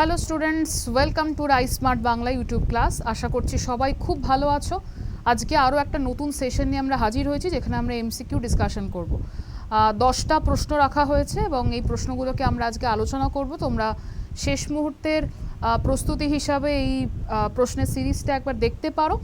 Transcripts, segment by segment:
Hello students welcome to Rai smart Bangla YouTube class আশা করছি সবাই খুব ভালো আছো। আজকে আরও একটা নতুন সেশন নিয়ে আমরা হাজির হয়েছি, যেখানে আমরা এমসিকিউ ডিসকাশন করব। দশটা প্রশ্ন রাখা হয়েছে এবং এই প্রশ্নগুলোকে আমরা আজকে আলোচনা করব। তোমরা শেষ মুহূর্তের প্রস্তুতি হিসাবে এই প্রশ্নের সিরিজটা একবার দেখতে পারো।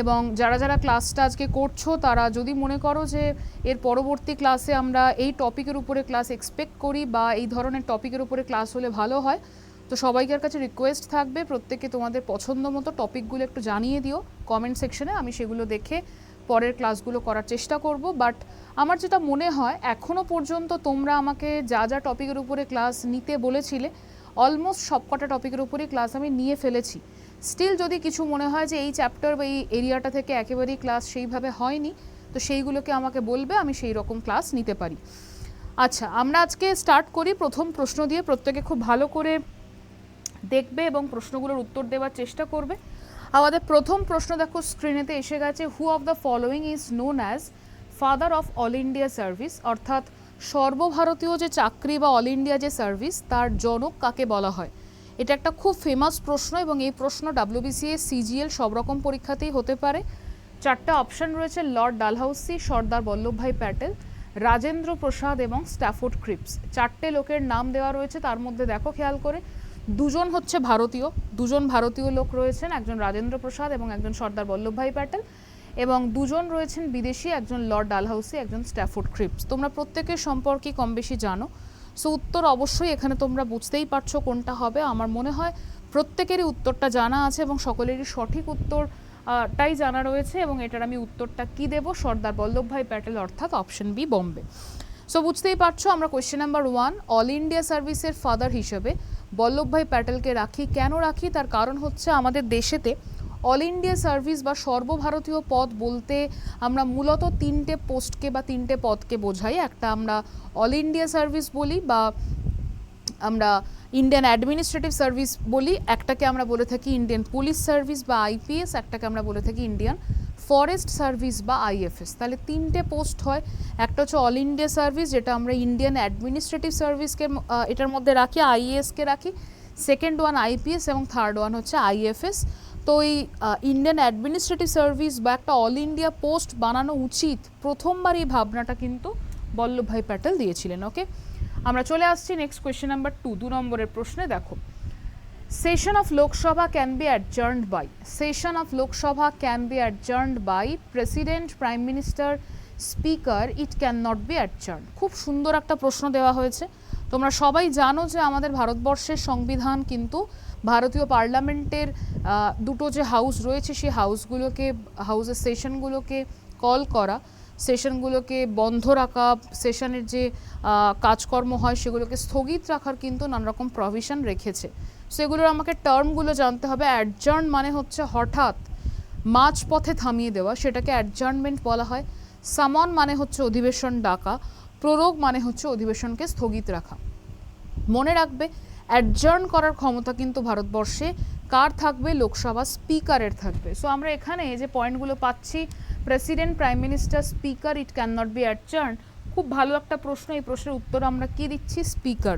এবং যারা যারা ক্লাসটা আজকে করছ, তারা যদি মনে করো যে এর পরবর্তী ক্লাসে আমরা এই টপিকের উপরে ক্লাস এক্সপেক্ট করি বা এই ধরনের টপিকের উপরে ক্লাস হলে ভালো হয় তো সবাইকার কাছে রিকোয়েস্ট থাকবে, প্রত্যেকে তোমাদের পছন্দ মতো টপিকগুলো একটু জানিয়ে দিও। কমেন্ট সেকশনে আমি সেগুলো দেখে পরের ক্লাসগুলো করার চেষ্টা করব। বাট আমার যেটা মনে হয় এখনও পর্যন্ত তোমরা আমাকে যা যা টপিকের উপরে ক্লাস নিতে বলেছিলে অলমোস্ট সবকটা টপিকের উপরেই ক্লাস আমি নিয়ে ফেলেছি। স্টিল যদি কিছু মনে হয় যে এই চ্যাপ্টার বা এই এরিয়াটা থেকে একেবারেই ক্লাস সেইভাবে হয়নি, তো সেইগুলোকে আমাকে বলবে, আমি সেই রকম ক্লাস নিতে পারি। আচ্ছা আমরা আজকে স্টার্ট করি প্রথম প্রশ্ন দিয়ে। প্রত্যেকে খুব ভালো করে দেখবে এবং প্রশ্নগুলোর উত্তর দেওয়ার চেষ্টা করবে। আমাদের প্রথম প্রশ্ন দেখো স্ক্রিনেতে এসে গেছে who of the following is known as father of All India Service অর্থাৎ সর্বভারতীয় যে চাকরি বা অল ইন্ডিয়া যে সার্ভিস তার জনক কাকে বলা হয়? এটা একটা খুব ফেমাস প্রশ্ন এবং এই প্রশ্ন ডাব্লিউবিসিএস সিজিএল সব রকম পরীক্ষাতেই হতে পারে। চারটা অপশন রয়েছে লর্ড ডালহাউসি সর্দার বল্লভভাই প্যাটেল রাজেন্দ্র প্রসাদ এবং স্ট্যাফোর্ড ক্রিপস চারটে লোকের নাম দেওয়া রয়েছে, তার মধ্যে দেখো খেয়াল করে। দুজন হচ্ছে ভারতীয়, দুজন ভারতীয় লোক রয়েছেন, একজন রাজেন্দ্র প্রসাদ এবং একজন সর্দার বল্লভভাই প্যাটেল এবং দুজন রয়েছেন বিদেশি, একজন লর্ড ডালহাউসি একজন স্ট্যাফোর্ড ক্রিপস। তোমরা প্রত্যেকের সম্পর্কে কম বেশি জানো, সো উত্তর অবশ্যই এখানে তোমরা বুঝতেই পারছ কোনটা হবে। আমার মনে হয় প্রত্যেকেরই উত্তরটা জানা আছে এবং সকলেরই সঠিক উত্তর টাই জানা রয়েছে এবং এটার আমি উত্তরটা কি দেব? সর্দার বল্লভভাই প্যাটেল অর্থাৎ অপশন বি, বম্বে। সো বুঝতেই পারছ, আমরা question number one All India সার্ভিসের ফাদার হিসেবে বল্লভভাই প্যাটেলকে রাখি। কেন রাখি? তার কারণ হচ্ছে আমাদের দেশেতে অল ইন্ডিয়া সার্ভিস বা সর্বভারতীয় পদ বলতে আমরা মূলত তিনটে পোস্টকে বা তিনটে পদকে বোঝাই। একটা আমরা অল ইন্ডিয়া সার্ভিস বলি বা আমরা ইন্ডিয়ান অ্যাডমিনিস্ট্রেটিভ সার্ভিস বলি। একটাকে আমরা বলে থাকি ইন্ডিয়ান পুলিশ সার্ভিস বা আইপিএস। একটাকে আমরা বলে থাকি ইন্ডিয়ান ফরেস্ট সার্ভিস বা আইএফএস। তাহলে তিনটে পোস্ট হয়। একটা হচ্ছে অল ইন্ডিয়া সার্ভিস, যেটা আমরা ইন্ডিয়ান অ্যাডমিনিস্ট্রেটিভ সার্ভিসকে এটার মধ্যে রাখি, আইএএসকে রাখি। সেকেন্ড ওয়ান আইপিএস এবং থার্ড ওয়ান হচ্ছে আইএফএস। তো এই ইন্ডিয়ান অ্যাডমিনিস্ট্রেটিভ সার্ভিস বা একটা অল ইন্ডিয়া পোস্ট বানানো উচিত, প্রথমবার এই ভাবনাটা কিন্তু বল্লভভাই প্যাটেল দিয়েছিলেন, ওকে? আমরা চলে আসছি নেক্সট কোয়েশ্চেন নাম্বার টু, দু নম্বরের প্রশ্নে, দেখো। Session of Lok Sabha can be adjourned by session of Lok Sabha can be adjourned by president prime minister speaker it can not be adjourn খুব সুন্দর একটা প্রশ্ন দেওয়া হয়েছে। তোমরা সবাই জানো যে আমাদের ভারতবর্ষের সংবিধান কিন্তু ভারতীয় পার্লামেন্টের দুটো যে হাউস রয়েছে, সেই হাউসগুলোকে হাউসের সেশনগুলোকে কল করা। সেশনগুলোকে বন্ধ রাখা সেশনের যে কাজকর্ম হয়, সেগুলোকে স্থগিত রাখার কিন্তু নানা রকম প্রভিশন রেখেছে। সেগুলোর আমাকে টার্মগুলো জানতে হবে। অ্যাডজার্ন মানে হচ্ছে হঠাৎ মাঝপথে থামিয়ে দেওয়া, সেটাকে অ্যাডজার্নমেন্ট বলা হয়। সামন মানে হচ্ছে অধিবেশন ডাকা প্ররোগ মানে হচ্ছে অধিবেশনকে স্থগিত রাখা। মনে রাখবে অ্যাডজার্ন করার ক্ষমতা কিন্তু ভারতবর্ষে কার থাকবে? লোকসভা স্পিকারের থাকবে। সো আমরা এখানে যে পয়েন্টগুলো পাচ্ছি president prime minister speaker it can not be adjourn খুব ভালো একটা প্রশ্ন। এই প্রশ্নের উত্তর আমরা কি দিচ্ছি? স্পিকার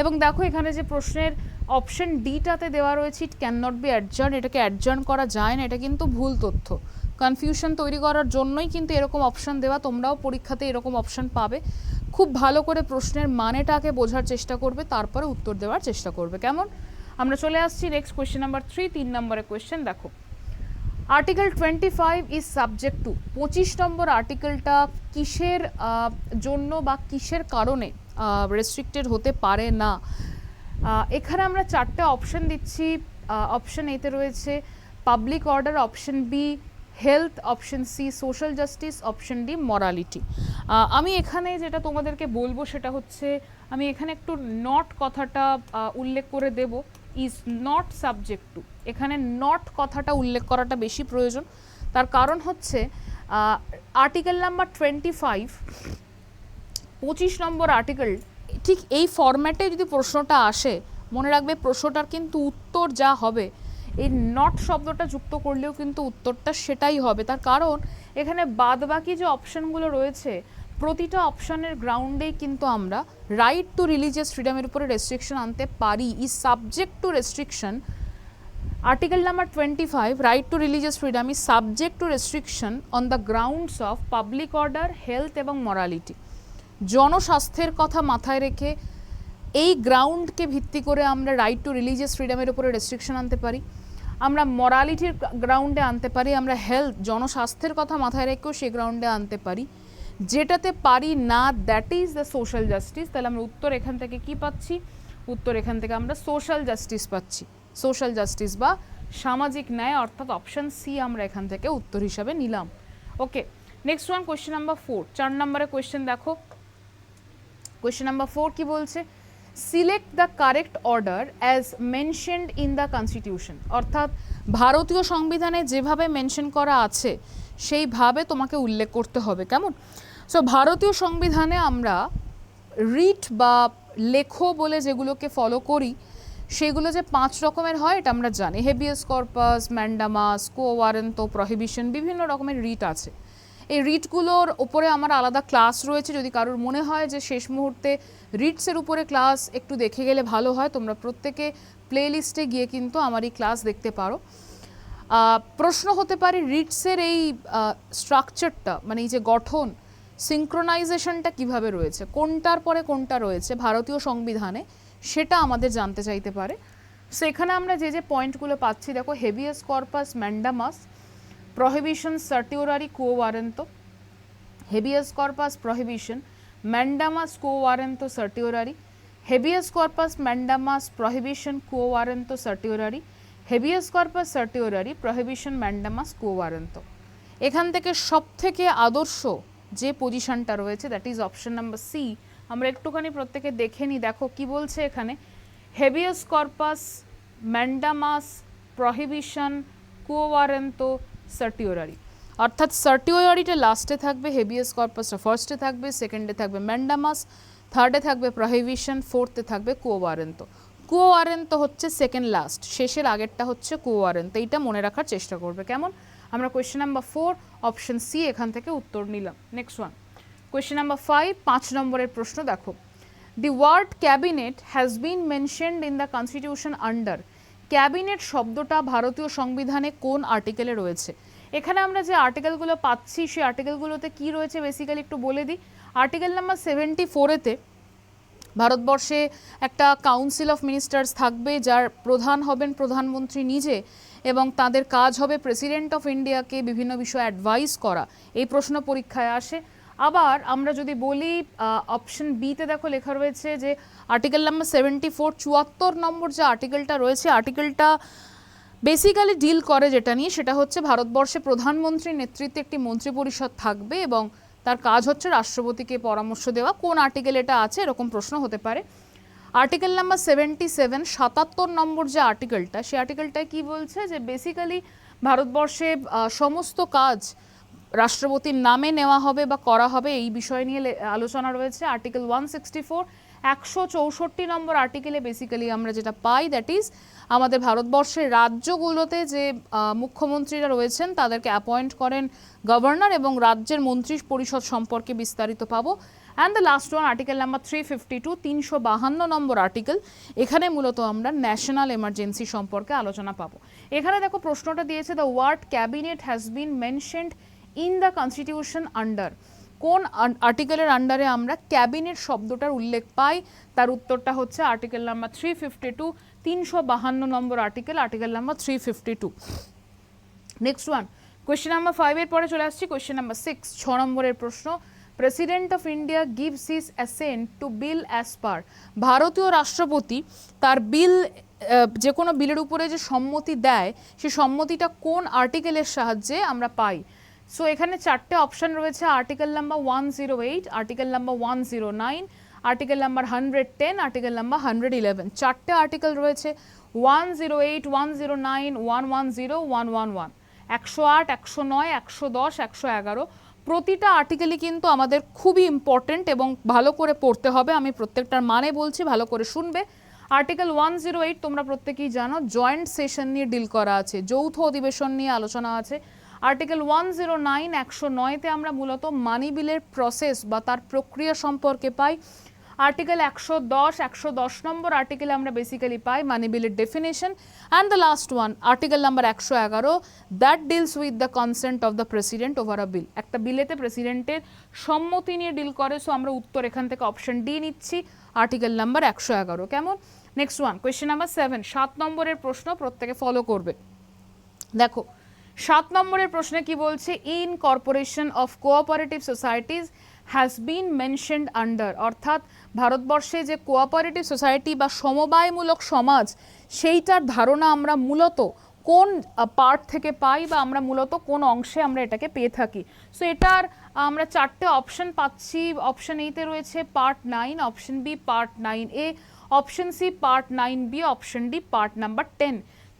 এবং দেখো, এখানে যে প্রশ্নের অপশন ডিটাতে দেওয়া রয়েছে it can not be adjourn এটাকে অ্যাডজার্ন করা যায় না, এটা কিন্তু ভুল তথ্য। কনফিউশন তৈরি করার জন্যই কিন্তু এরকম অপশন দেওয়া, তোমরাও পরীক্ষাতে এরকম অপশন পাবে। খুব ভালো করে প্রশ্নের মানেটাকে বোঝার চেষ্টা করবে, তারপরে উত্তর দেওয়ার চেষ্টা করবে। কেমন? আমরা চলে আসছি নেক্সট কোয়েশ্চেন নাম্বার থ্রি তিন নম্বরের কোয়েশ্চেন দেখো। Article twenty five is subject to পঁচিশ নম্বর আর্টিকেলটা কিসের জন্য বা কিসের কারণে রেস্ট্রিক্টেড হতে পারে না? এখানে আমরা চারটে অপশন দিচ্ছি। অপশন এতে রয়েছে public order option B health option C social justice option D morality আমি এখানে যেটা তোমাদেরকে বলব সেটা হচ্ছে, আমি এখানে একটু নট কথাটা উল্লেখ করে দেব। ইজ নট সাবজেক্ট টু এখানে নট কথাটা উল্লেখ করাটা বেশি প্রয়োজন। তার কারণ হচ্ছে আর্টিকেল নাম্বার টোয়েন্টি ফাইভ পঁচিশ নম্বর আর্টিকেল ঠিক এই ফরম্যাটে যদি প্রশ্নটা আসে, মনে রাখবে প্রশ্নটার কিন্তু উত্তর যা হবে, এই নট শব্দটা যুক্ত করলেও কিন্তু উত্তরটা সেটাই হবে তার কারণ, এখানে বাদবাকি যে অপশানগুলো রয়েছে, প্রতিটা অপশানের গ্রাউন্ডেই কিন্তু আমরা রাইট টু রিলিজিয়াস ফ্রিডমের উপরে রেস্ট্রিকশন আনতে পারি ই subject to restriction Article number 25 Right to religious freedom is subject to restriction on the grounds of public order health এবং morality. জনস্বাস্থ্যের কথা মাথায় রেখে এই গ্রাউন্ডকে ভিত্তি করে আমরা রাইট টু রিলিজিয়াস ফ্রিডমের উপরে রেস্ট্রিকশন আনতে পারি। আমরা মরালিটির গ্রাউন্ডে আনতে পারি, আমরা হেলথ জনস্বাস্থ্যের কথা মাথায় রেখেও সেই গ্রাউন্ডে আনতে পারি। যেটাতে পারি না that is the social justice তাহলে আমরা উত্তর এখান থেকে কি পাচ্ছি? উত্তর এখান থেকে আমরা সোশ্যাল জাস্টিস পাচ্ছি। সোশ্যাল জাস্টিস বা সামাজিক ন্যায় অর্থাৎ অপশান সি আমরা এখান থেকে উত্তর হিসাবে নিলাম। Okay next one question number four চার নম্বরের কোয়েশ্চেন দেখো। কোয়েশ্চেন নাম্বার ফোর কি বলছে? Select the correct order as mentioned in the constitution অর্থাৎ ভারতীয় সংবিধানে যেভাবে মেনশন করা আছে, সেইভাবে তোমাকে উল্লেখ করতে হবে। কেমন? সো ভারতীয় সংবিধানে আমরা রিট বা লেখো বলে যেগুলোকে ফলো করি, সেগুলো যে পাঁচ রকমের হয়, এটা আমরা জানি। Habeas corpus mandamus quo warranto prohibition বিভিন্ন রকমের রিট আছে। এই রিটগুলোর ওপরে আমার আলাদা ক্লাস রয়েছে। যদি কারোর মনে হয় যে শেষ মুহূর্তে রিটসের উপরে ক্লাস একটু দেখে গেলে ভালো হয়, তোমরা প্রত্যেকে প্লে লিস্টে গিয়ে কিন্তু আমার এই ক্লাস দেখতে পারো। প্রশ্ন হতে পারে রিটসের এই স্ট্রাকচারটা মানে এই যে গঠন সিঙ্ক্রোনাইজেশনটা কীভাবে রয়েছে? কোনটার পরে কোনটা রয়েছে? ভারতীয় সংবিধানে সেটা আমাদের জানতে চাইতে পারে। সেখানে আমরা যে যে পয়েন্টগুলো পাচ্ছি, দেখো habeas corpus mandamus prohibition certiorari quo warranto habeas corpus prohibition mandamus quo warranto certiorari habeas corpus mandamus prohibition quo warranto certiorari habeas corpus certiorari prohibition mandamus quo warranto এখান থেকে সব থেকে আদর্শ যে পজিশনটা রয়েছে that is option number C আমরা একটুখানি প্রত্যেকে দেখে নিই। দেখো কি বলছে এখানে। Habeas corpus mandamus prohibition quo warranto certiorari অর্থাৎ সার্টিওরারিটা লাস্টে থাকবে হেবিয়াস কর্পাসটা ফার্স্টে থাকবে সেকেন্ডে থাকবে ম্যান্ডামাস থার্ডে থাকবে প্রহিবিশন ফোর্থে থাকবে কোয়ারেন্তো কোয়ারেন্তো হচ্ছে সেকেন্ড লাস্ট শেষের আগেরটা হচ্ছে কোয়ারেন্তো এইটা মনে রাখার চেষ্টা করবে। কেমন? আমরা question number four option C এখান থেকে উত্তর নিলাম। Next one question number five পাঁচ নম্বরের প্রশ্ন দেখো। The word cabinet has been mentioned in the constitution under cabinet শব্দটা ভারতীয় সংবিধানে কোন আর্টিকেলে রয়েছে? এখানে আমরা যে আর্টিকেলগুলো পাচ্ছি, সেই আর্টিকেলগুলোতে কি রয়েছে বেসিক্যালি একটু বলে দিই। আর্টিকেল নাম্বার সেভেন্টি ফোরেতে ভারতবর্ষে একটা কাউন্সিল অফ মিনিস্টার্স থাকবে, যার প্রধান হবেন প্রধানমন্ত্রী নিজে এবং তাদের কাজ হবে প্রেসিডেন্ট অফ ইন্ডিয়াকে বিভিন্ন বিষয়ে অ্যাডভাইস করা। এই প্রশ্ন পরীক্ষায় আসে। আবার আমরা যদি বলি অপশন বিতে দেখো লেখা রয়েছে যে আর্টিকেল নাম্বার সেভেন্টি ফোর চুয়াত্তর নম্বর যে আর্টিকেলটা রয়েছে আর্টিকেলটা বেসিক্যালি ডিল করে যেটা নিয়ে, সেটা হচ্ছে ভারতবর্ষে প্রধানমন্ত্রীর নেতৃত্বে একটি মন্ত্রী পরিষদ থাকবে এবং তার কাজ হচ্ছে রাষ্ট্রপতিকে পরামর্শ দেওয়া। কোন আর্টিকেল এটা আছে? এরকম প্রশ্ন হতে পারে। আর্টিকেল নাম্বার সেভেন্টি সেভেন সাতাত্তর নম্বর যে আর্টিকেলটা সেই আর্টিকেলটায় কি বলছে যে বেসিক্যালি ভারতবর্ষে সমস্ত কাজ রাষ্ট্রপতির নামে নেওয়া হবে বা করা হবে এই বিষয় নিয়ে আলোচনা রয়েছে। আর্টিকেল ওয়ান সিক্সটি ফোর একশো চৌষট্টি নম্বর আর্টিকেলে বেসিক্যালি আমরা যেটা পাই দ্যাট ইজ আমাদের ভারতবর্ষের রাজ্যগুলোতে যে মুখ্যমন্ত্রীরা রয়েছেন, তাদেরকে অ্যাপয়েন্ট করেন গভর্নর এবং রাজ্যের মন্ত্রী পরিষদ সম্পর্কে বিস্তারিত পাবো। And the last one article number three fifty two তিনশো বাহান্ন নম্বর আর্টিকেল এখানে মূলত আমরা ন্যাশনাল এমার্জেন্সি সম্পর্কে আলোচনা পাবো। এখানে দেখো প্রশ্নটা দিয়েছে the word cabinet has been mentioned in the constitution under কোন আর্টিকেলের আন্ডারে আমরা ক্যাবিনেট শব্দটার উল্লেখ পাই? তার উত্তরটা হচ্ছে article number three fifty two তিনশো বাহান্ন নম্বর article article number three fifty two next one question number ফাইভের পরে চলে আসছি কোয়েশ্চেন নাম্বার সিক্স ছ নম্বরের প্রশ্ন। President of India gives his assent to bill as per ভারতীয় রাষ্ট্রপতি তার বিল যে কোনো বিলের উপরে যে সম্মতি দেয়, সে সম্মতিটা কোন আর্টিকেলের সাহায্যে আমরা পাই? সো এখানে চারটে অপশন রয়েছে article number one zero eight article number one zero nine article number hundred ten article number hundred eleven চারটে আর্টিকেল রয়েছে one zero eight one zero nine one one zero one one one একশো আট, একশো নয়, একশো দশ, একশো এগারো। প্রতিটা আর্টিকেলই কিন্তু আমাদের খুবই ইম্পর্টেন্ট এবং ভালো করে পড়তে হবে। আমি প্রত্যেকটার মানে বলছি, ভালো করে শুনবে। আর্টিকেল ওয়ান জিরো এইট তোমরা প্রত্যেকেই জানো জয়েন্ট সেশন নিয়ে ডিল করা আছে, যৌথ অধিবেশন নিয়ে আলোচনা আছে। আর্টিকেল ওয়ান জিরো নাইন একশো নয়তে আমরা মূলত মানি বিলের প্রসেস বা তার প্রক্রিয়া সম্পর্কে পাই। আর্টিকেল একশো দশ একশো দশ নম্বর আর্টিকেলে আমরা বেসিক্যালি পাই মানি বিলের definition and the last one article number একশো এগারো that deals with the consent of the president over a bill একটা বিলেতে প্রেসিডেন্টের সম্মতি নিয়ে ডিল করে সো আমরা উত্তর এখান থেকে অপশন ডি নিচ্ছি আর্টিকেল নাম্বার একশো এগারো। কেমন? Next one question number seven সাত নম্বরের প্রশ্ন প্রত্যেকে ফলো করবে। দেখো সাত নম্বরের প্রশ্নে কি বলছে incorporation of cooperative societies has been mentioned under অর্থাৎ ভারতবর্ষে যে কোঅপারেটিভ সোসাইটি বা সমবায়মূলক সমাজ, সেইটার ধারণা আমরা মূলত কোন পার্ট থেকে পাই বা আমরা মূলত কোন অংশে আমরা এটাকে পেয়ে থাকি। সো এটার আমরা চারটে অপশন পাচ্ছি। অপশন এইতে রয়েছে part nine option B part nine A option C part nine B option D part number ten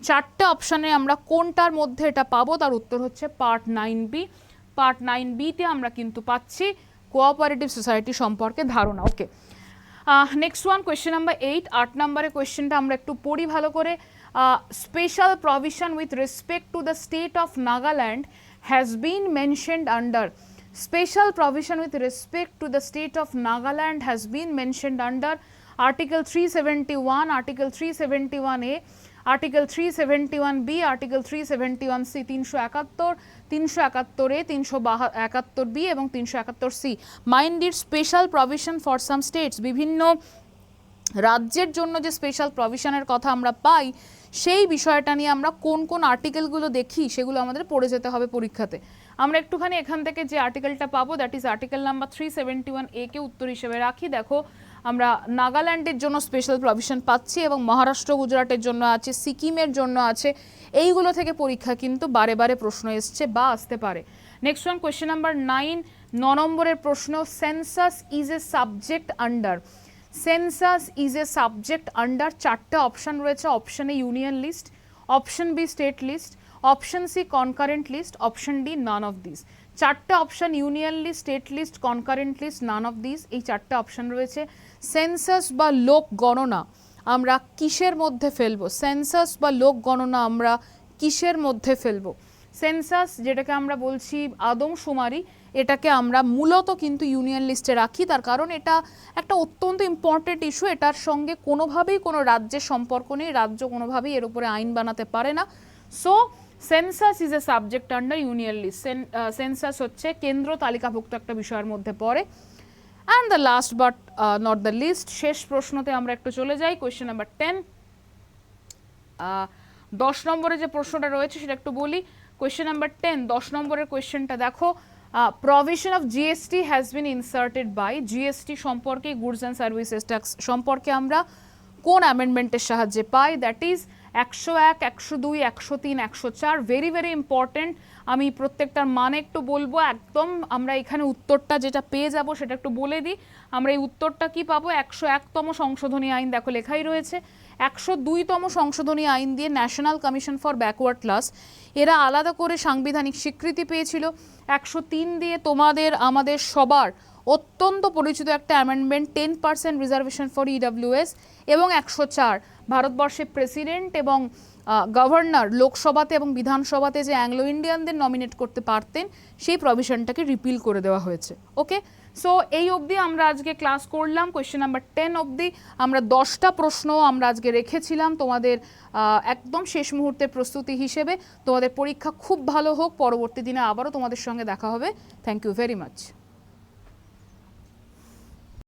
চারটে অপশানে আমরা কোনটার মধ্যে এটা পাবো, তার উত্তর হচ্ছে part nine B part nine বিতে আমরা কিন্তু পাচ্ছি কোঅপারেটিভ সোসাইটি সম্পর্কে ধারণা okay next one question number eight আট নম্বরের কোয়েশ্চেনটা আমরা একটু পড়ি ভালো করে। Special provision with respect to the state of Nagaland has been mentioned under Special provision with respect to the state of Nagaland has been mentioned three Article 371, Article 371A, Article 371B, Article 371C, তিনশো একাত্তর তিনশো একাত্তর এ তিনশো একাত্তর B এবং তিনশো একাত্তর C mind it special provision for some states বিভিন্ন রাজ্যের জন্য যে স্পেশাল প্রভিশনের কথা আমরা পাই সেই বিষয়টা নিয়ে আমরা কোন কোন আর্টিকেলগুলো দেখি সেগুলো আমাদের পড়ে যেতে হবে পরীক্ষাতে। আমরা একটুখানি এখান থেকে যে আর্টিকেলটা পাবো that is article number three seventy one A কে উত্তর হিসেবে রাখি। দেখো আমরা নাগাল্যান্ডের জন্য স্পেশাল প্রভিশন পাচ্ছি এবং মহারাষ্ট্র, গুজরাটের জন্য আছে, সিকিমের জন্য আছে। এইগুলো থেকে পরীক্ষা কিন্তু বারে বারে প্রশ্ন এসছে বা আসতে পারে। Next one question number nine ন নম্বরের প্রশ্ন census is a subject under census is a subject under চারটে অপশান রয়েছে option A union list option B state list option C concurrent list option D none of this চারটে option union list state list concurrent list none of this এই চারটে option রয়েছে। Census বা লোক গণনা আমরা কিসের মধ্যে ফেলব? সেন্সাস বা লোক গণনা আমরা কিসের মধ্যে ফেলব? সেন্সাস যেটাকে আমরা বলছি আদমশুমারি, এটাকে আমরা মূলত কিন্তু ইউনিয়ন লিস্টে রাখি। তার কারণ এটা একটা অত্যন্ত ইম্পর্টেন্ট ইস্যু এটার সঙ্গে কোনোভাবেই কোনো রাজ্যের সম্পর্ক নেই, রাজ্য কোনোভাবেই এর উপরে আইন বানাতে পারে না। So census is a subject under union list census হচ্ছে কেন্দ্র তালিকাভুক্ত একটা বিষয়ের মধ্যে পড়ে। And the last but not the least শেষ প্রশ্নতে আমরা একটু চলে যাই কোয়েশ্চেন নাম্বার টেন দশ নম্বরে যে প্রশ্নটা রয়েছে সেটা একটু বলি। কোয়েশ্চেন নাম্বার টেন দশ নম্বরের কোয়েশ্চেনটা দেখো। Provision of GST has been inserted by GST সম্পর্কে গুডস অ্যান্ড সার্ভিসেস ট্যাক্স সম্পর্কে আমরা কোন অ্যামেন্ডমেন্টের সাহায্যে পাই? দ্যাট ইজ একশো এক, একশো দুই, একশো তিন, একশো চার। ভেরি ভেরি ইম্পর্টেন্ট আমি প্রত্যেকটার মানে একটু বলব। একদম আমরা এখানে উত্তরটা যেটা পেয়ে যাব সেটা একটু বলে দিই। আমরা এই উত্তরটা কি পাবো? একশো একতম সংশোধনী আইন দেখো লেখাই রয়েছে। একশো দুইতম সংশোধনী আইন দিয়ে national commission for backward class এরা আলাদা করে সাংবিধানিক স্বীকৃতি পেয়েছিল। একশো তিন দিয়ে তোমাদের, আমাদের সবার অত্যন্ত পরিচিত একটা amendment ten percent reservation for EWS এবং একশো চার। ভারতবর্ষে প্রেসিডেন্ট এবং গভর্নর লোকসভাতে এবং বিধানসভাতে যে অ্যাংলো ইন্ডিয়ানদের নমিনেট করতে পারতেন, সেই প্রভিশনটাকে রিপিল করে দেওয়া হয়েছে। ওকে? সো, এই অবধি আমরা আজকে ক্লাস করলাম। কোয়েশ্চেন নাম্বার টেন অবধি আমরা দশটা প্রশ্ন আমরা আজকে রেখেছিলাম তোমাদের একদম শেষ মুহূর্তের প্রস্তুতি হিসেবে। তোমাদের পরীক্ষা খুব ভালো হোক। পরবর্তী দিনে আবারও তোমাদের সঙ্গে দেখা হবে। Thank you very much